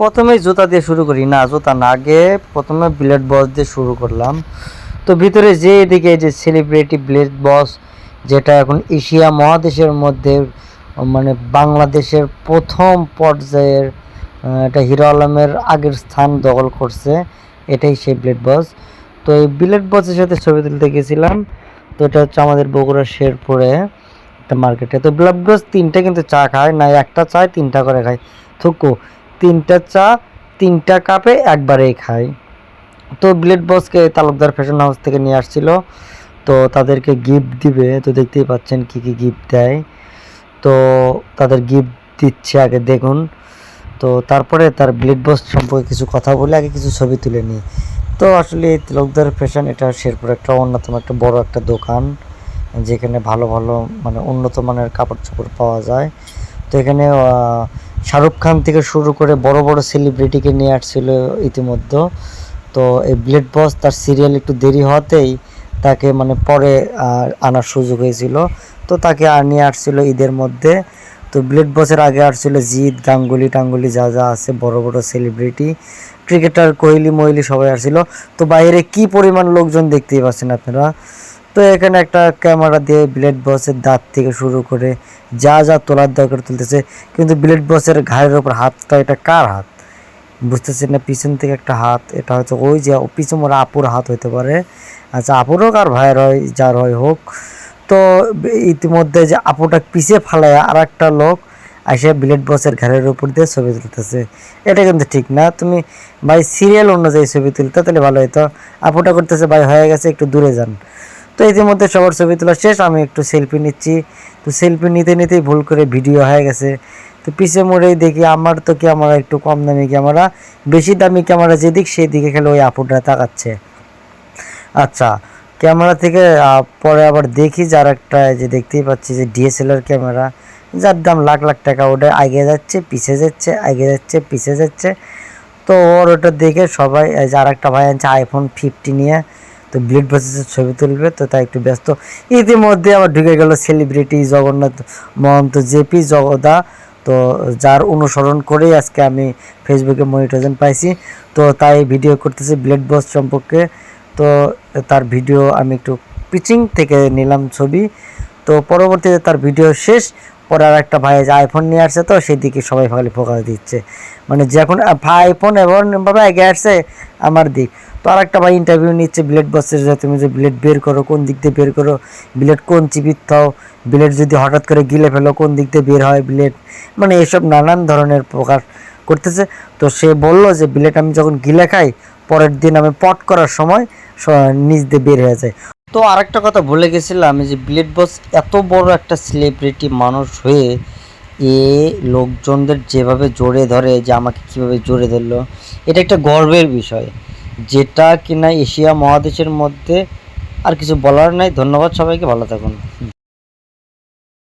প্রথমে জুতা দিয়ে শুরু করি। না, জুতা না আগে প্রথমে ব্লেড বস দিয়ে শুরু করলাম। তো ভিতরে যে এদিকে যে সেলিব্রিটি ব্লেড বস যেটা এখন এশিয়া মহাদেশের মধ্যে মানে বাংলাদেশের প্রথম পর্যায়ের এটা হিরো আলমের আগের স্থান দখল করছে, এটাই সেই ব্লেড বস তো এই ব্লেড বসের সাথে ছবি তুলতে গেছিলাম। তো এটা হচ্ছে আমাদের বগুড়া শেরপুরে একটা মার্কেটে তো ব্লেড বস তিনটা কিন্তু চা খায়, না, একটা চায়, তিনটা করে খায়। থুকু তিনটা চা, তিনটা কাপে একবারেই খায় তো ব্লেড বসকে তালুকদার ফ্যাশন হাউস থেকে নিয়ে আসছিল। তো তাদেরকে গিফট দিবে। তো দেখতেই পাচ্ছেন কি কি গিফট দেয়। তো তাদের গিফট দিচ্ছে আগে দেখুন। তো তারপরে তার ব্লেড বস সম্পর্কে কিছু কথা বলে আগে কিছু ছবি তুলে নিই। তো আসলে এই তালুকদার ফ্যাশন এটা শেরপুর একটা অন্যতম একটা বড় একটা দোকান, যেখানে ভালো ভালো মানে উন্নত মানের কাপড় চোপড় পাওয়া যায়। তো এখানে শাহরুখ খান থেকে শুরু করে বড় বড় সেলিব্রিটিকে নিয়ে আসছিল ইতিমধ্যে। তো এই ব্লেড বস তার সিরিয়াল একটু দেরি হওয়াতেই তাকে মানে পরে আনার সুযোগ হয়েছিল। তো তাকে আর নিয়ে আসছিল ঈদের মধ্যে। তো ব্লেড বসের আগে আসছিল জিৎ, গাঙ্গুলি টাঙ্গুলি যা যা আছে, বড় বড় সেলিব্রিটি ক্রিকেটার কোহলি মহিলি সবাই আসছিল। তো বাইরে কি পরিমাণ লোকজন দেখতেই পাচ্ছেন আপনারা? তো এখানে একটা ক্যামেরা দিয়ে ব্লেড বসের দাঁত থেকে শুরু করে যা যা তোলার দরকার তুলতেছে। কিন্তু ব্লেড বসের ঘাড়ের ওপর হাতটা, এটা কার হাত? বুঝতেছি না, পিছন থেকে একটা হাত, এটা হচ্ছে ওই যে পিছন মোড়া আপুর হাত হইতে পারে। আচ্ছা আপুর হোক আর ভাইয়ের হয়, যার হয় হোক। তো ইতিমধ্যে যে আপুটা পিছিয়ে ফালায় আর একটা লোক এসে ব্লেড বসের ঘাড়ের উপর দিয়ে ছবি তুলতেছে। এটা কিন্তু ঠিক না। তুমি ভাই সিরিয়াল অনুযায়ী ছবি তুলতে, তাহলে ভালো হতো আপুটা করতেছে, ভাই, হয়ে গেছে, একটু দূরে যান। তো ইতিমধ্যে সবার ছবি তোলা শেষ, আমি একটু সেলফি নিচ্ছি। তো সেলফি নিতে নিতেই ভুল করে ভিডিও হয়ে গেছে। তো পিছে মোড়েই দেখি আমার তো ক্যামেরা একটু কম দামি ক্যামেরা বেশি দামি ক্যামেরা যেদিক সেই দিকে খেলে ওই আপুটা তাকাচ্ছে। আচ্ছা ক্যামেরা থেকে পরে আবার দেখি যার একটা যে দেখতেই পাচ্ছি যে ডিএসএলআর ক্যামেরা যার দাম লাখ লাখ টাকা, ওটা আগে যাচ্ছে, পিছে যাচ্ছে আগে যাচ্ছে, পিছে যাচ্ছে। তো ওর ওটা দেখে সবাই, এই যে আর একটা ভাই আনছে আইফোন ফিফটি নিয়ে। তো ব্লেড প্রসেসের ছবি তুলবে, তো তাই একটু ব্যস্ত। ইতিমধ্যে আবার ঢুকে গেল সেলিব্রিটি জগন্নাথ মহন্ত জেপি জগদা। তো যার অনুসরণ করেই আজকে আমি ফেসবুকে মনিটাইজেশন পাইছি। তো তাই ভিডিও করতেছি ব্লেড বস সম্পর্কে। তো তার ভিডিও আমি একটু পিচিং থেকে নিলাম ছবি। তো পরবর্তীতে তার ভিডিও শেষ, পরে আর একটা ভাই যে আইফোন নিয়ে আসছে, তো সেই দিকে সবাই খালি ফোকাস দিচ্ছে। মানে যখন আইফোন এবং ভাবে আগে আসছে, আমার দিক। তো আর একটা ভাই ইন্টারভিউ নিচ্ছে ব্লেড বসের যে তুমি যে ব্লেড বের করো, কোন দিক দিয়ে বের করো ব্লেড কোন চিবিত থাও ব্লেড যদি হঠাৎ করে গিলে ফেলো, কোন দিক দিয়ে বের হয় ব্লেড মানে এসব নানান ধরনের প্রকাশ করতেছে। তো সে বলল যে ব্লেড আমি যখন গিলে খাই, পরের দিন আমি পট করার সময় নিচ দিয়ে বের হয়ে যায়। তো আরেকটা কথা বলে গেছিলাম যে ব্লেড বস এত বড় একটা সেলিব্রিটি মানুষ হয়ে এ লোকজনদের যেভাবে জোরে ধরে, যে আমাকে কীভাবে জোরে ধরলো, এটা একটা গর্বের বিষয়। যেটা কিনা এশিয়া মহাদেশের মধ্যে আর কিছু বলার নাই। ধন্যবাদ সবাইকে ভালো থাকুন।